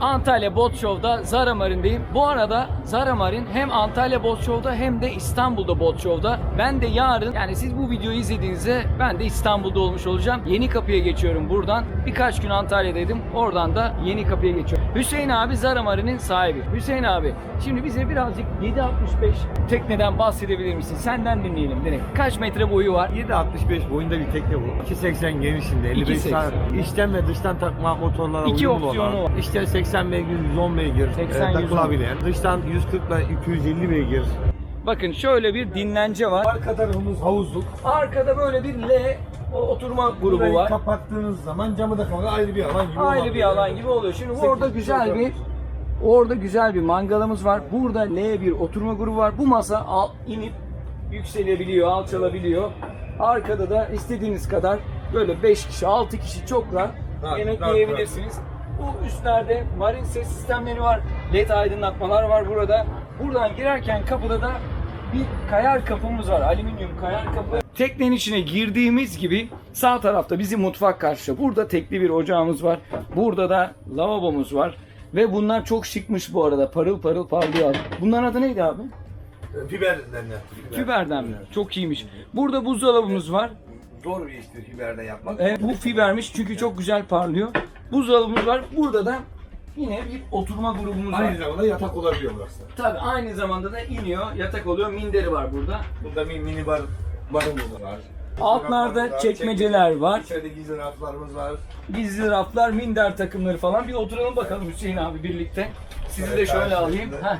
Antalya Bot Show'da Zara Marine'deyim. Bu arada Zara Marine hem Antalya Bot Show'da hem de İstanbul'da Bot Show'da. Ben de yarın yani siz bu videoyu izlediğinizde ben de İstanbul'da olmuş olacağım. Yeni kapıya geçiyorum buradan. Birkaç gün Antalya'daydım. Oradan da yeni kapıya geçiyorum. Hüseyin abi Zara Marine'in sahibi. Hüseyin abi şimdi bize birazcık 765 tekneden bahsedebilir misin? Senden dinleyelim direkt. Kaç metre boyu var? 7.65 boyunda bir tekne bu. 2.80 genişliğinde, 55 2.80. saat. İçten ve dıştan takma motorlara İki uyumlu opsiyonu olan. var. İşte 80 beygir, 110 beygir 80, e, takılabilen. Dıştan 140 ile 250 beygir. Bakın şöyle bir dinlence var. Arka tarafımız havuzluk. Arkada böyle bir L o- oturma grubu Burayı var. kapattığınız zaman camı da kapalı ayrı bir alan gibi Ayrı bir alan gibi oluyor. Şimdi Sekiz orada kişi güzel bir orada güzel bir mangalımız var. Burada L1 oturma grubu var. Bu masa al, inip yükselebiliyor, alçalabiliyor. Arkada da istediğiniz kadar böyle 5 kişi, 6 kişi çok rahat Rahat, yemek rahat, yiyebilirsiniz. Bu üstlerde marin ses sistemleri var. LED aydınlatmalar var burada. Buradan girerken kapıda da bir kayar kapımız var. Alüminyum kayar kapı. Teknenin içine girdiğimiz gibi sağ tarafta bizim mutfak karşı. Burada tekli bir ocağımız var. Burada da lavabomuz var. Ve bunlar çok şıkmış bu arada. Parıl parıl parlıyor. Bunların adı neydi abi? Yaptık. Fiberden mi? Çok iyiymiş. Burada buzdolabımız var. Zor bir iştir fiberden yapmak. Evet, bu fibermiş çünkü çok güzel parlıyor. Buzdolabımız var. Burada da yine bir oturma grubumuz var. Aynı zamanda yatak olabiliyor burası. Tabii aynı zamanda da iniyor, yatak oluyor, minderi var burada. Burada bir mini bar barımız var. Altlarda çekmeceler var. İçeride gizli raflarımız var. Gizli raflar, minder takımları falan. Bir oturalım bakalım Hüseyin abi birlikte. Sizi de şöyle alayım. Heh.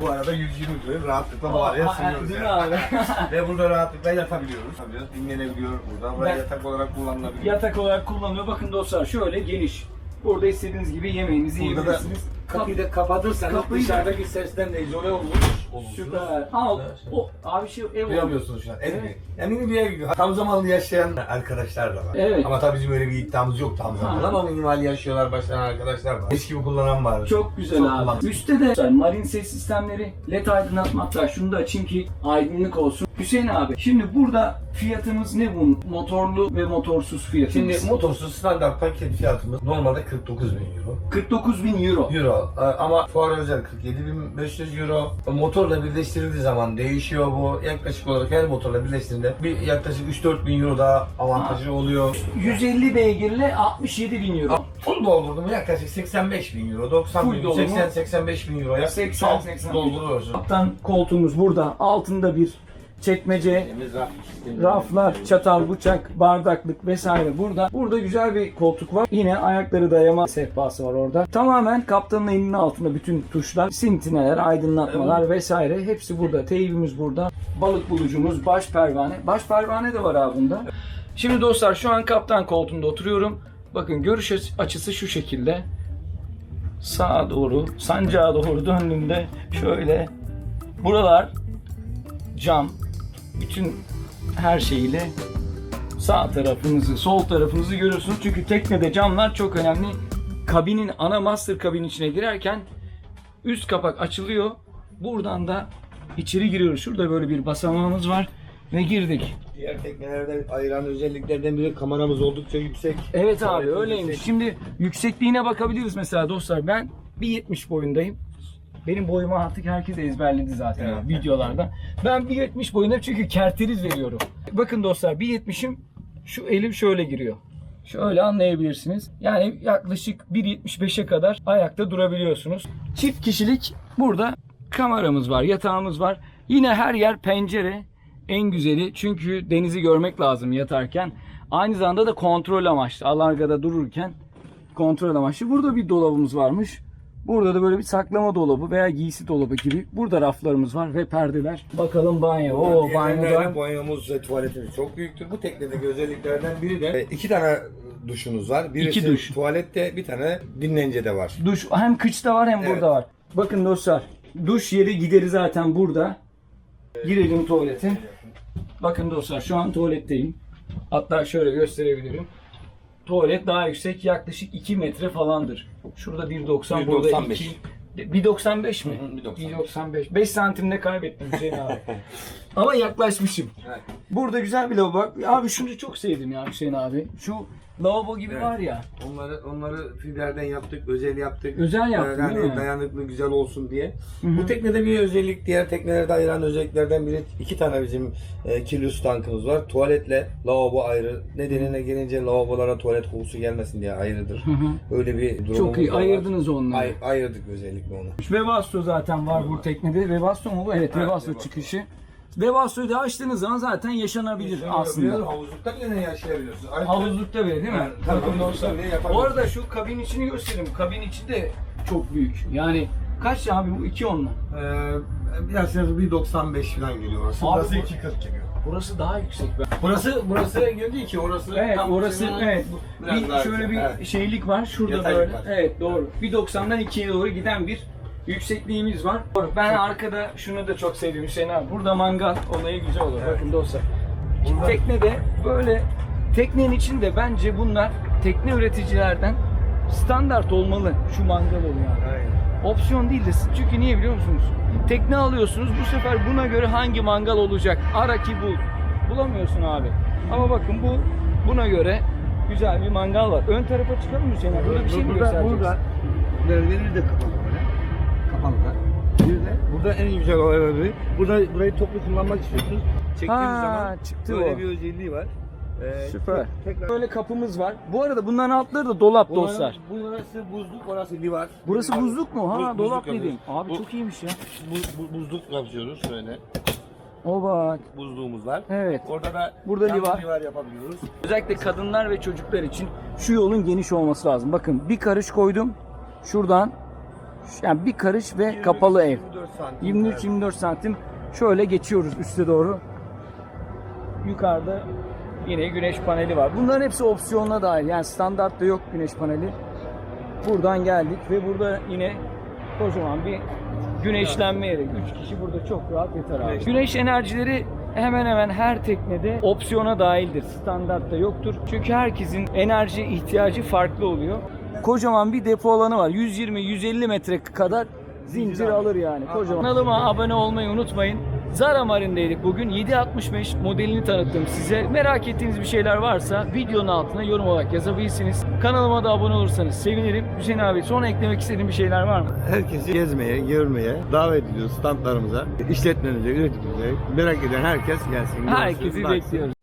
Bu arada 120 kilo rahatlıkla bu araya sığıyoruz değil mi yani. abi? Ve burada rahatlıkla yatabiliyoruz. Tabii dinlenebiliyor burada. Buraya Ben- yatak olarak kullanılabiliyor. Yatak olarak kullanılıyor. Bakın dostlar şöyle geniş. Burada istediğiniz gibi yemeğinizi Burada da yiyebilirsiniz. kapıyı da kapatırsanız Kapıyı da- dışarıdaki sesten de izole olmuş olursunuz. Süper. Al. O, abi şey ev oldu. Duyamıyorsunuz şu an. Evet. Evet. Yani bir ev gibi. Tam zamanlı yaşayan arkadaşlar da var. Evet. Ama tabii bizim öyle bir iddiamız yok tam zamanlı Ha. ama minimal yaşıyorlar başlayan arkadaşlar var. Eski gibi kullanan var. Çok güzel Çok abi. kullan- Üstte de marin ses sistemleri, led aydınlatma hatta şunu da açayım ki aydınlık olsun. Hüseyin abi şimdi burada fiyatımız ne bunun? Motorlu ve motorsuz fiyatımız. Şimdi motorsuz standart paket fiyatımız normalde 49 bin euro. 49 bin euro. Euro Ee, ama fuar özel 47.500 euro. Motorla birleştirildiği zaman değişiyor bu. Yaklaşık olarak her motorla birleştirildiğinde bir yaklaşık 3-4 bin euro daha avantajı oluyor. 150 beygirle 67 bin euro. Full doldurdu mu yaklaşık 85 bin euro, 90 Full bin, dolu mu? 80-85 bin euroya 80, alt 80. dolduruyorsun. Kaptan koltuğumuz burada. Altında bir çekmece, raflar, çatal, bıçak, bardaklık vesaire burada. Burada güzel bir koltuk var. Yine ayakları dayama sehpası var orada. Tamamen kaptanın elinin altında bütün tuşlar, sintineler, aydınlatmalar vesaire hepsi burada. Teybimiz burada. Balık bulucumuz, baş pervane. Baş pervane de var abi bunda. Şimdi dostlar şu an kaptan koltuğunda oturuyorum. Bakın görüş açısı şu şekilde. Sağa doğru, sancağa doğru döndüğümde şöyle buralar cam, bütün her şeyiyle sağ tarafınızı, sol tarafınızı görüyorsunuz. Çünkü teknede camlar çok önemli. Kabinin, ana master kabin içine girerken üst kapak açılıyor. Buradan da içeri giriyoruz. Şurada böyle bir basamağımız var ve girdik. Diğer teknelerden ayıran özelliklerden biri kameramız oldukça yüksek. Evet abi öyleymiş. yüksek. Şimdi yüksekliğine bakabiliriz mesela dostlar. Ben 1.70 boyundayım. Benim boyumu artık herkes ezberledi zaten Evet. videolarda. Ben 1.70 boyundayım çünkü kerteriz veriyorum. Bakın dostlar 1.70'im şu elim şöyle giriyor. Şöyle anlayabilirsiniz. Yani yaklaşık 1.75'e kadar ayakta durabiliyorsunuz. Çift kişilik burada kameramız var, yatağımız var. Yine her yer pencere. En güzeli çünkü denizi görmek lazım yatarken. Aynı zamanda da kontrol amaçlı. Alargada dururken kontrol amaçlı. Burada bir dolabımız varmış. Burada da böyle bir saklama dolabı veya giysi dolabı gibi. Burada raflarımız var ve perdeler. Bakalım banyo. Oo banyoda. Banyomuz ve tuvaletimiz çok büyüktür. Bu teknedeki özelliklerden biri de e, iki tane duşunuz var. Birisi İki duş. tuvalette, bir tane dinlencede var. Duş hem kıçta var hem Evet. burada var. Bakın dostlar. Duş yeri gideri zaten burada. Girelim tuvalete. Bakın dostlar şu an tuvaletteyim. Hatta şöyle gösterebilirim. Tuvalet daha yüksek yaklaşık 2 metre falandır. Şurada 1.90 burada 1.95. 2. 1.95 mi? Hı hı, 1.95. 1.95. 5 santimde kaybettim Hüseyin abi. Ama yaklaşmışım. Evet. Burada güzel bir lavabo. Abi şunu çok sevdim ya Hüseyin abi. Şu lavabo gibi Evet. var ya. Onları onları fiberden yaptık, özel yaptık. Özel yaptın yani değil mi? dayanıklı güzel olsun diye. Bu teknede bir özellik diğer teknelerde ayıran özelliklerden biri iki tane bizim e, Kilius tankımız var. Tuvaletle lavabo ayrı. Nedenine gelince lavabolara tuvalet kokusu gelmesin diye ayrıdır. Öyle bir durumumuz Çok iyi da var. ayırdınız onları. Ay, ayırdık özellikle onu. Webasto zaten var bu teknede. Webasto mu bu? Evet, Webasto Webasto. çıkışı. Webasto'yu da açtığınız zaman zaten yaşanabilir aslında. Havuzlukta yine yaşayabiliyorsun. Ayrıca- Havuzlukta bile değil mi? Bakın havuzlukta dostlar. bile. Bu arada şu kabin içini göstereyim. Kabin içi de çok büyük. Yani kaç abi bu? 2 onlu. Ee, biraz biraz bir 95 falan geliyor orası. Abi burası bu- 240 geliyor. Burası daha yüksek. Burası burası göre değil ki orası. Evet tam orası senin- evet. biraz Bir daha şöyle güzel. bir Evet. şeylik var. Şurada Yataylık böyle. var. Evet doğru. Bir 90'dan 2'ye doğru giden bir yüksekliğimiz var. Ben arkada şunu da çok sevdim Hüseyin abi. Burada mangal olayı güzel olur. Evet. Bakın dostlar. Burada- teknede böyle teknenin içinde bence bunlar tekne üreticilerden standart olmalı. Şu mangal oluyor. Aynen. Opsiyon değil de çünkü niye biliyor musunuz? Tekne alıyorsunuz bu sefer buna göre hangi mangal olacak? Ara ki bul. Bulamıyorsun abi. Ama bakın bu buna göre güzel bir mangal var. Ön tarafa çıkalım mı Hüseyin abi? Burada bir şey mi burada, göstereceksin? burada merdivenleri de kapalı burada en güzel olayları burada burayı toplu kullanmak istiyorsunuz. Çektiğiniz Ha, zaman çıktı böyle o. bir özelliği var. Ee, Süper. Tekrar Böyle kapımız var. Bu arada bunların altları da dolap dostlar. Burası buzluk, orası livar. Burası buzluk mu? Ha Buz- dolap yapıyoruz. Abi Bu- çok iyiymiş ya. Bu, bu- buzluk yapıyoruz şöyle. O bak. Buzluğumuz var. Evet. Orada da Burada livar. livar yapabiliyoruz. Özellikle kadınlar ve çocuklar için şu yolun geniş olması lazım. Bakın bir karış koydum. Şuradan yani bir karış ve kapalı ev. 24 santim. 23-24 santim şöyle geçiyoruz üste doğru. Yukarıda yine güneş paneli var. Bunların hepsi opsiyonla dahil. Yani standartta yok güneş paneli. Buradan geldik ve burada yine kocaman bir güneşlenme yeri. 3 kişi burada çok rahat yeter abi. Güneş enerjileri hemen hemen her teknede opsiyona dahildir. Standartta yoktur. Çünkü herkesin enerji ihtiyacı farklı oluyor. Kocaman bir depo alanı var. 120-150 metre kadar zincir alır yani. Kocaman. Kanalıma abone olmayı unutmayın. Zara Marine'deydik bugün. 765 modelini tanıttım size. Merak ettiğiniz bir şeyler varsa videonun altına yorum olarak yazabilirsiniz. Kanalıma da abone olursanız sevinirim. Hüseyin abi son eklemek istediğin bir şeyler var mı? Herkesi gezmeye, görmeye davet ediyoruz standlarımıza. İşletmenize, üreticimize. Merak eden herkes gelsin. görsün, Herkesi baksın. bekliyoruz.